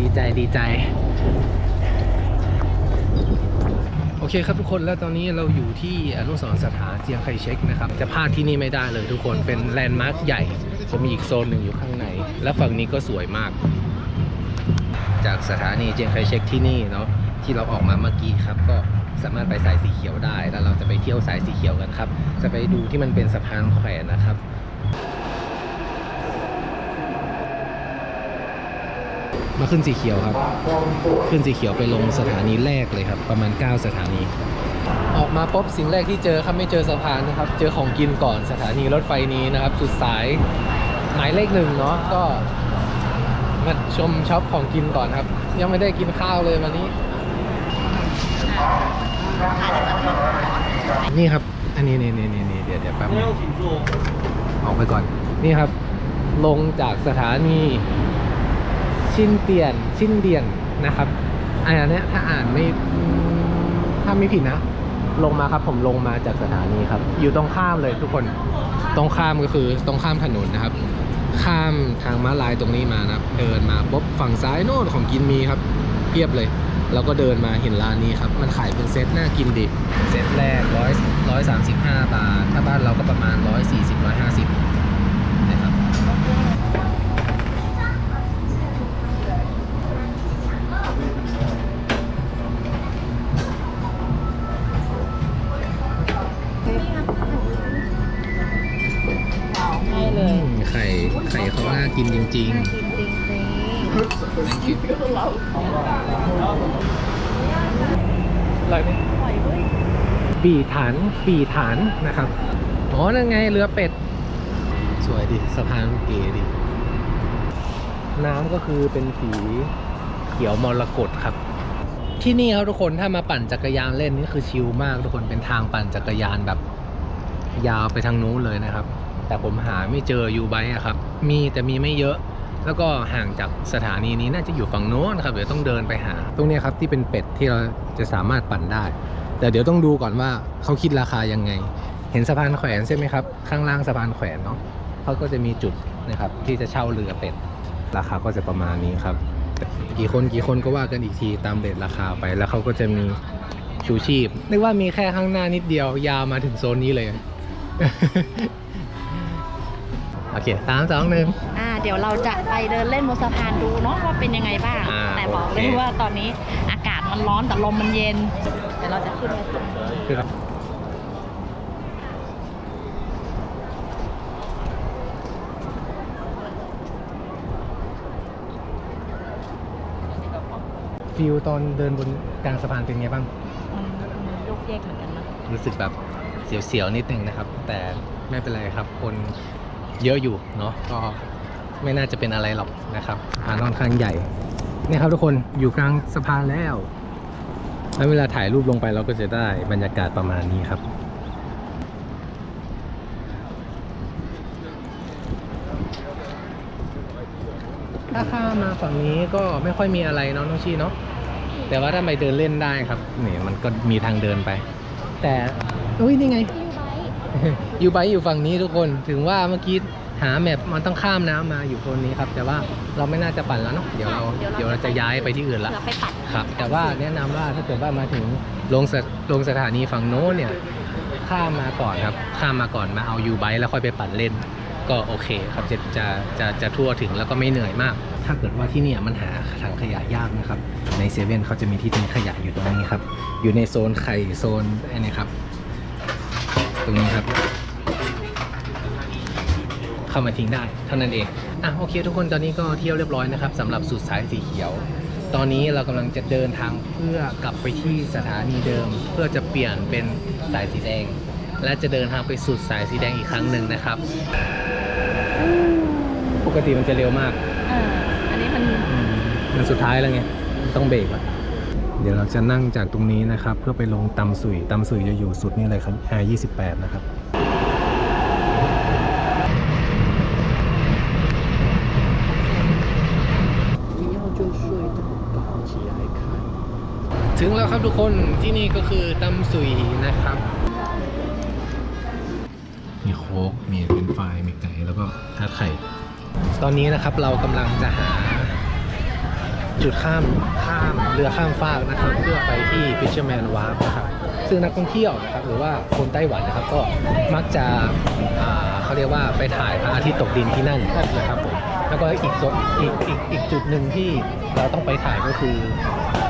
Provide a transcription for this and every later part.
ดีใจดีใจ โอเคครับทุกคนแล้วตอนนี้เราอยู่ที่อนุสรสถานเจียงไคเชกนะครับ จะพลาดที่นี่ไม่ได้เลยทุกคนเป็นแลนด์มาร์คใหญ่ จะมีอีกโซนหนึ่งอยู่ข้างใน และฝั่งนี้ก็สวยมาก จากสถานีเจียงไคเชกที่นี่เนาะที่เราออกมาเมื่อกี้ครับก็สามารถไปสายสีเขียวได้ แล้วเราจะไปเที่ยวสายสีเขียวกันครับ จะไปดูที่มันเป็นสะพานแขวนนะครับ มาขึ้นสีเขียวครับ ขึ้นสีเขียวไปลงสถานีแรกเลยครับ ประมาณ 9 สถานี ออกมาปุ๊บสิ่งแรกที่เจอครับไม่เจอสะพานนะครับ เจอของกินก่อนสถานีรถไฟนี้นะครับจุดสายหมายเลขหนึ่งเนาะก็มาชมช็อปของกินก่อนครับ ยังไม่ได้กินข้าวเลยวันนี้ นี่ครับ อันนี้นี่นี่นี่นี่เดี๋ยวเดี๋ยวแป๊บนึงออกไปก่อน นี่ครับ ลงจากสถานี ชินเตียนชินเดียนนะครับอันเนี้ยถ้าอ่านไม่ถ้าไม่ผิดนะ ลงมาครับผมลงมาจากสถานีครับ อยู่ตรงข้ามเลยทุกคนตรงข้ามก็คือตรงข้ามถนนนะครับ ข้ามทางม้าลายตรงนี้มานะครับ เดินมาปุ๊บฝั่งซ้ายโน่นของกินมีครับเพียบเลยเราก็เดินมาเห็นร้านนี้ครับ มันขายเป็นเซตน่ากินดิ เซตแรกร้อยร้อยสามสิบห้าบาท ถ้าบ้านเราก็ประมาณร้อยสี่สิบร้อยห้าสิบ กินจริง น่ากินจริงๆน่ากินอะไรเนี่ยๆหอยเว้ยปีฐานปีฐานนะครับ อ๋อ นั่นไงเรือเป็ด สวยดิสะพานเก๋ดิ น้ำก็คือเป็นสีเขียวมรกตครับ ที่นี่ครับทุกคนถ้ามาปั่นจักรยานเล่นนี่คือชิลมากทุกคนเป็นทางปั่นจักรยานแบบ ยาวไปทางนู้นเลยนะครับ แต่ผมหาไม่เจอยูไบอะครับ มีแต่มีไม่เยอะ แล้วก็ห่างจากสถานีนี้น่าจะอยู่ฝั่งโน้นนะครับเดี๋ยวต้องเดินไปหา ตรงนี้ครับที่เป็นเป็ดที่เราจะสามารถปั่นได้ แต่เดี๋ยวต้องดูก่อนว่าเขาคิดราคายังไง เห็นสะพานแขวนใช่ไหมครับข้างล่างสะพานแขวนเนาะเขาก็จะมีจุดนะครับที่จะเช่าเรือเป็ด ราคาก็จะประมาณนี้ครับ กี่คนกี่คนก็ว่ากันอีกทีตามเรทราคาไปแล้วเขาก็จะมีชูชีพนึกว่ามีแค่ข้างหน้านิดเดียวยาวมาถึงโซนนี้เลย โอเคสามสองหนึ่ง อ่าเดี๋ยวเราจะไปเดินเล่นบนสะพานดูเนาะว่าเป็นยังไงบ้าง อ่าแต่บอกเลยโอเค ว่าตอนนี้อากาศมันร้อนแต่ลมมันเย็น เดี๋ยวเราจะขึ้นไปทางนี้คือฟิลตอนเดินบนกลางสะพานเป็นไงบ้างมันมันโยกเยกเหมือนกันนะรู้สึกแบบเสียวๆนิดนึงนะครับ แต่ไม่เป็นไรครับ คน เยอะอยู่เนาะก็ไม่น่าจะเป็นอะไรหรอกนะครับสะพานค่อนข้างใหญ่เนี่ยครับทุกคนอยู่กลางสะพานแล้วแล้วเวลาถ่ายรูปลงไปเราก็จะได้บรรยากาศประมาณนี้ครับถ้าข้ามมาฝั่งนี้ก็ไม่ค่อยมีอะไรเนาะน้องชีเนาะแต่ว่าถ้าไปเดินเล่นได้ครับนี่มันก็มีทางเดินไป แต่อุ้ยนี่ไงอ ยู่ไบค์อยู่ฝั่งนี้ทุกคนถึงว่าเมื่อกี้หาแมพมันต้องข้ามน้ำมาอยู่โซนนี้ครับ แต่ว่าเราไม่น่าจะปั่นแล้วเนาะเดี๋ยวเราเดี๋ยวเราจะย้ายไปที่อื่นละเผื่อไปตัดครับ แต่ว่าแนะนำว่าถ้าเกิดว่ามาถึงลงสถลงสถานีฝั่งโน้นเนี่ย ข้ามมาก่อนครับ ข้ามมาก่อนมาเอายูไบค์แล้วค่อยไปปั่นเล่น ก็โอเคครับจะจะจะจะทั่วถึงแล้วก็ไม่เหนื่อยมาก ถ้าเกิดว่าที่เนี่ยมันหาถังขยะยากนะครับ ในเซเว่นเขาจะมีที่ทิ้งขยะอยู่ตรงนี้ครับ อยู่ในโซนไข่โซนไอ้นี่ครับ ตรงนี้ครับ เข้ามาทิ้งได้เท่านั้นเองอะโอเค ทุกคนตอนนี้ก็เที่ยวเรียบร้อยนะครับสำหรับสุดสายสีเขียว ตอนนี้เรากำลังจะเดินทางเพื่อกลับไปที่สถานีเดิม เพื่อจะเปลี่ยนเป็นสายสีแดง และจะเดินทางไปสุดสายสีแดงอีกครั้งหนึ่งนะครับ ปกติมันจะเร็วมากเอออันนี้มันมันสุดท้ายแล้วไงต้องเบรกละเดี๋ยวเราจะนั่งจากตรงนี้นะครับ เพื่อไปลงตำสุยตำสุยจะอยู่สุดนี่เลยครับ R 28 นะครับ ถึงแล้วครับทุกคนที่นี่ก็คือตำสุยนะครับ มีโค้กมีเป็นไฟรายมีไก่แล้วก็ทาดไข่ ตอนนี้นะครับเรากำลังจะหา จุดข้ามข้ามเรือข้ามฟากนะครับ เพื่อไปที่ Fisherman Wharf นะครับซึ่งนักท่องเที่ยวนะครับหรือว่าคนไต้หวันนะครับก็มักจะอ่าเขาเรียกว่าไปถ่ายพระอาทิตย์ตกดินที่นั่นนะครับผม แล้วก็อีกจุดอีกอีกอีกจุดหนึ่งที่เราต้องไปถ่ายก็คือ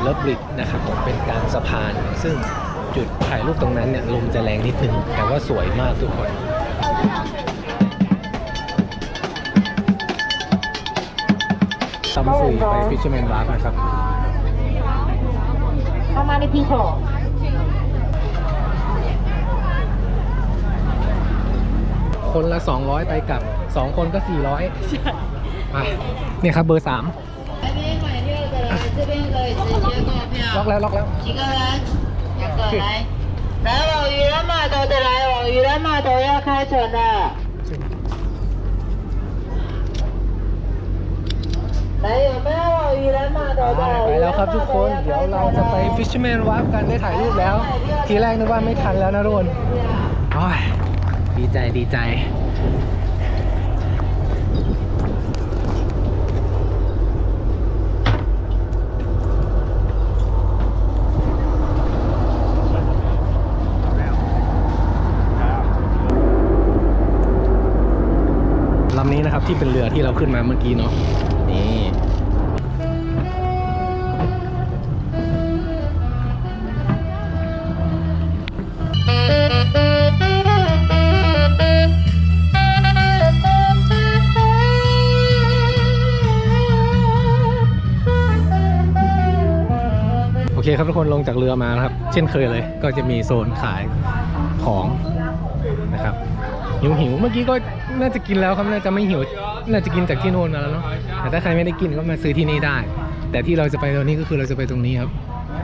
เลิฟบริดนะครับผมเป็นกลางสะพาน ซึ่งจุดถ่ายรูปตรงนั้นเนี่ยลมจะแรงนิดนึง แต่ว่าสวยมากทุกคนซัมซุยไป Fisherman Wharf นะครับ How many people คนละ 200 ไปกลับ 2 คนก็ 400 ไปเนี่ยครับเบอร์ 3 来宾买票的来这边可以直接购 ล็อก 票， แล้วล็อกแล้ว 几个人？两个来。来往渔人码头的来往渔人码头要开船了。来，有没有往渔人码头 ไป 的？ ไปแล้วครับทุกคน เดี๋ยวเราจะไป Fisherman Wharf กันได้ถ่ายรูปแล้ว ทีแรกนึกว่าไม่ทันแล้วนะทุกคนโอ้ยดีใจดีใจ นะครับที่เป็นเรือที่เราขึ้นมาเมื่อกี้เนาะนี่โอเคครับทุกคนลงจากเรือมานะครับ เช่นเคยเลย ก็จะมีโซนขายของนะครับหิวหิวเมื่อกี้ก็ น่าจะกินแล้วครับน่าจะไม่หิว น่าจะกินจากที่โน่นมาแล้วเนาะแต่ถ้าใครไม่ได้กินก็มาซื้อที่นี่ได้ แต่ที่เราจะไปตรงนี้ก็คือเราจะไปตรงนี้ครับ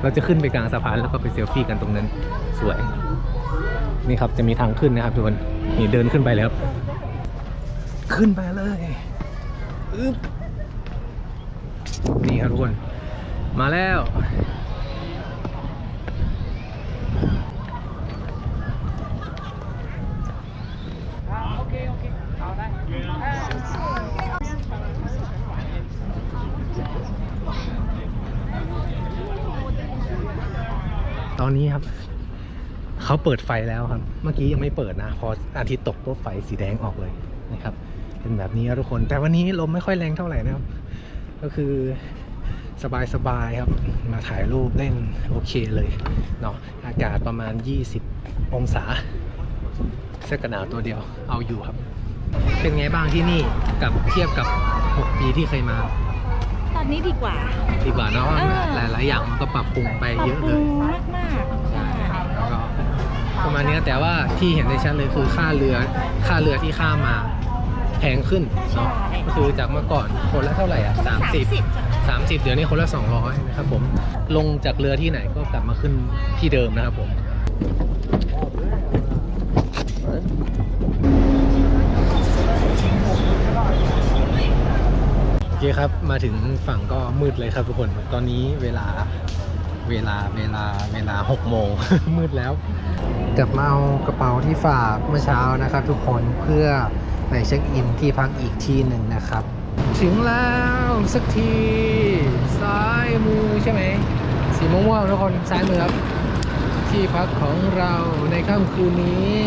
เราจะขึ้นไปกลางสะพานแล้วก็ไปเซลฟี่กันตรงนั้นสวย นี่ครับจะมีทางขึ้นนะครับทุกคนนี่เดินขึ้นไปแล้วขึ้นไปเลยอึ๊บนี่ครับทุกคน มาแล้ว อนนี้ครับเขาเปิดไฟแล้วครับ เมื่อกี้ยังไม่เปิดนะ พออาทิตย์ตกปุ๊บไฟสีแดงออกเลยนะครับ เป็นแบบนี้ทุกคน แต่วันนี้ลมไม่ค่อยแรงเท่าไหร่นะครับ ก็คือสบายๆครับ มาถ่ายรูปเล่นโอเคเลยเนาะ อากาศประมาณ 20 องศาเสื้อกันหนาวตัวเดียวเอาอยู่ครับ เป็นไงบ้างที่นี่กับเทียบกับ 6 ปีที่เคยมา ตอนนี้ดีกว่า ดีกว่าเนาะเออ หลายๆอย่างมันก็ปรับปรุงไปเยอะเลยมากมากๆใช่ แล้วก็ประมาณนี้แต่ว่าที่เห็นได้ชัดเลยคือค่าเรือค่าเรือที่ข้ามมาแพงขึ้นเนาะก็คือจากเมื่อก่อนคนละเท่าไหร่อะสามสิบสามสิบเดี๋ยวนี้คนละสองร้อยนะครับผมลงจากเรือที่ไหนก็กลับมาขึ้นที่เดิมนะครับผมโอเคครับ มาถึงฝั่งก็มืดเลยครับทุกคน ตอนนี้เวลาเวลาเวลาเวลาหกโมง มืดแล้วกลับมาเอากระเป๋าที่ฝากเมื่อเช้านะครับ ทุกคนเพื่อไปเช็คอินที่พักอีกที่หนึ่งนะครับ ถึงแล้วสักทีซ้ายมือใช่ไหมสีม่วงๆทุกคนซ้ายมือครับ ที่พักของเราในค่ำคืนนี้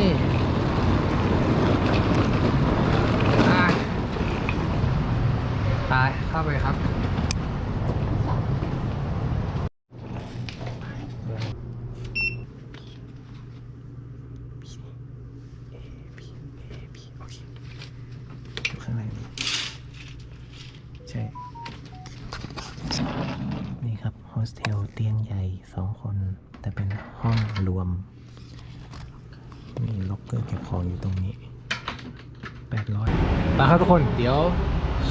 ไป ไปเข้าไปครับ ข้างในนี้ใช่ นี่ครับโฮสเทลเตียงใหญ่สองคน แต่เป็นห้องรวม มีล็อกเกอร์เก็บของอยู่ตรงนี้800มาครับทุกคน เดี๋ยว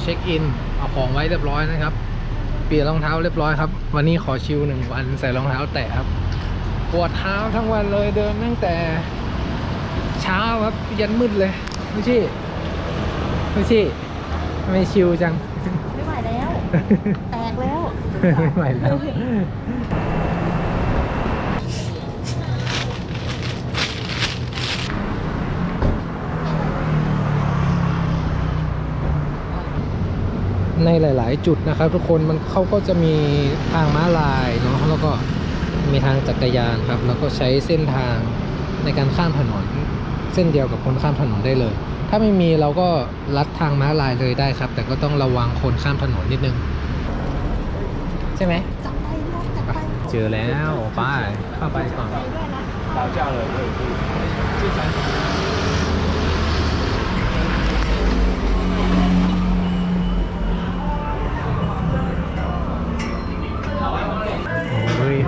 เช็คอินเอาของไว้เรียบร้อยนะครับ เปลี่ยนรองเท้าเรียบร้อยครับ วันนี้ขอชิลหนึ่งวันใส่รองเท้าแตะครับ ปวดเท้าทั้งวันเลยเดินตั้งแต่ เช้าครับยันมืดเลยไม่ใช่ไม่ใช่ไม่ชิวจัง ไม่ไหวแล้ว แตกแล้ว ไม่ไหวแล้ว ในหลาย ๆ จุดนะครับ ทุกคนมันเขาก็จะมีทางม้าลายเนาะแล้วก็มีทางจักรยานครับ แล้วก็ใช้เส้นทางในการข้ามถนน เส้นเดียวกับคนข้ามถนนได้เลย ถ้าไม่มีเราก็ลัดทางม้าลายเลยได้ครับ แต่ก็ต้องระวังคนข้ามถนนนิดนึง ใช่ไหมไปเจอแล้วไปเข้าไปก่อนโอ้ยโอเ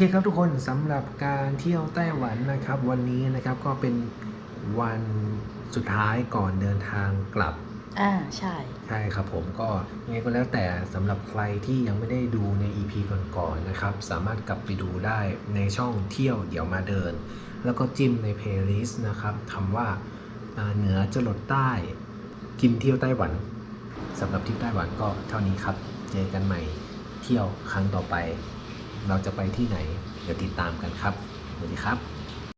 เคครับทุกคนสำหรับการเที่ยวไต้หวันนะครับ วันนี้นะครับก็เป็นวันสุดท้ายก่อนเดินทางกลับ อ่าใช่ ใช่ครับผมก็ยังไงก็แล้วแต่สำหรับใครที่ยังไม่ได้ดูใน EP ก่อนๆนะครับ สามารถกลับไปดูได้ในช่องเที่ยวเดี๋ยวมาเดิน แล้วก็จิ้มใน playlist นะครับคำว่าอ่าเหนือจรดใต้กินเที่ยวไต้หวันสำหรับทริปไต้หวันก็เท่านี้ครับ เจอกันใหม่เที่ยวครั้งต่อไป เราจะไปที่ไหน เดี๋ยวติดตามกันครับสวัสดีครับ